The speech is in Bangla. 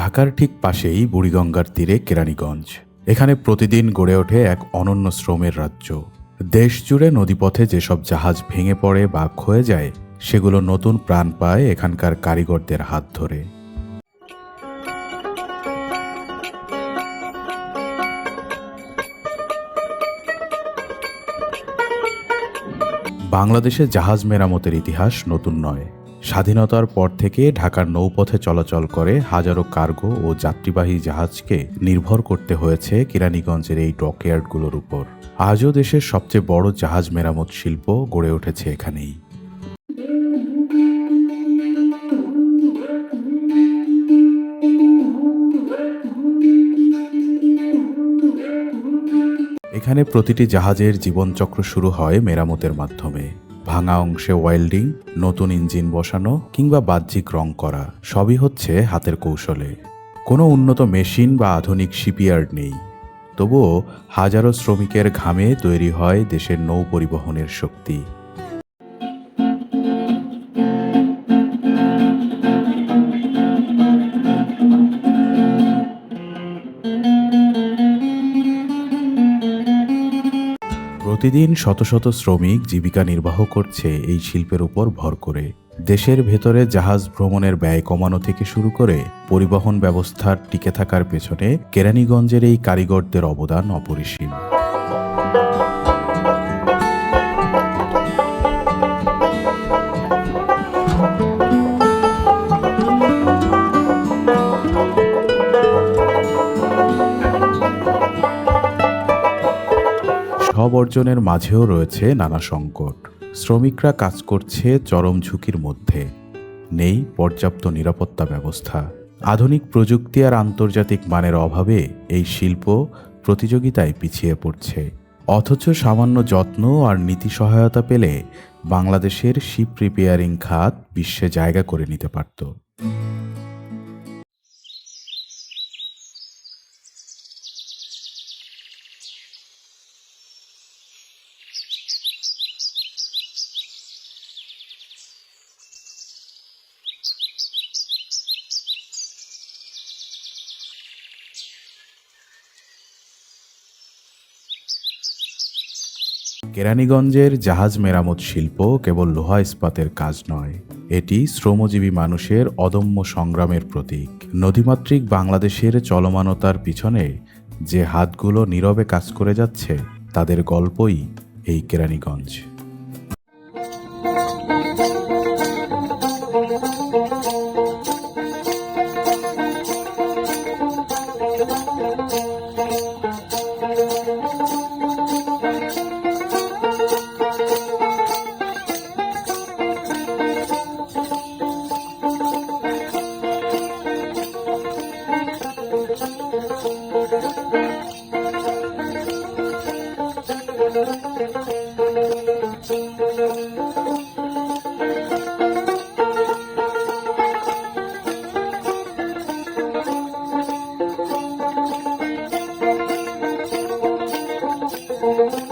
ঢাকার ঠিক পাশেই বুড়িগঙ্গার তীরে কেরানীগঞ্জ। এখানে প্রতিদিন গড়ে ওঠে এক অনন্য শ্রমের রাজ্য। দেশ জুড়ে নদীপথে যেসব জাহাজ ভেঙে পড়ে বা ক্ষয়ে যায়, সেগুলো নতুন প্রাণ পায় এখানকার কারিগরদের হাত ধরে। বাংলাদেশে জাহাজ মেরামতের ইতিহাস নতুন নয়। স্বাধীনতার পর থেকে ঢাকার নৌপথে চলাচল করে হাজারো কার্গো ও যাত্রীবাহী জাহাজকে নির্ভর করতে হয়েছে কেরানীগঞ্জের এই ডকইয়ার্ডগুলোর উপর। আজও দেশের সবচেয়ে বড় জাহাজ মেরামত শিল্প গড়ে উঠেছে এখানেই। এখানে প্রতিটি জাহাজের জীবনচক্র শুরু হয় মেরামতের মাধ্যমে। ভাঙা অংশে ওয়েল্ডিং, নতুন ইঞ্জিন বসানো কিংবা বাহ্যিক রং করা, সবই হচ্ছে হাতের কৌশলে। কোনো উন্নত মেশিন বা আধুনিক শিপইয়ার্ড নেই। তবুও হাজারো শ্রমিকের ঘামে তৈরি হয় দেশের নৌ পরিবহনের শক্তি। প্রতিদিন শত শত শ্রমিক জীবিকা নির্বাহ করছে এই শিল্পের উপর ভর করে। দেশের ভেতরে জাহাজ ভ্রমণের ব্যয় কমানো থেকে শুরু করে পরিবহন ব্যবস্থার টিকে থাকার পেছনে কেরানীগঞ্জের এই কারিগরদের অবদান অপরিসীম। সব অর্জনের মাঝেও রয়েছে নানা সংকট। শ্রমিকরা কাজ করছে চরম ঝুঁকির মধ্যে। নেই পর্যাপ্ত নিরাপত্তা ব্যবস্থা। আধুনিক প্রযুক্তি আর আন্তর্জাতিক মানের অভাবে এই শিল্প প্রতিযোগিতায় পিছিয়ে পড়ছে। অথচ সামান্য যত্ন আর নীতি সহায়তা পেলে বাংলাদেশের শিপ রিপেয়ারিং খাত বিশ্বে জায়গা করে নিতে পারত। কেরানীগঞ্জের জাহাজ মেরামত শিল্প কেবল লোহা ইস্পাতের কাজ নয়, এটি শ্রমজীবী মানুষের অদম্য সংগ্রামের প্রতীক। নদীমাতৃক বাংলাদেশের চলমানতার পিছনে যে হাতগুলো নীরবে কাজ করে যাচ্ছে, তাদের গল্পই এই কেরানীগঞ্জ। thank you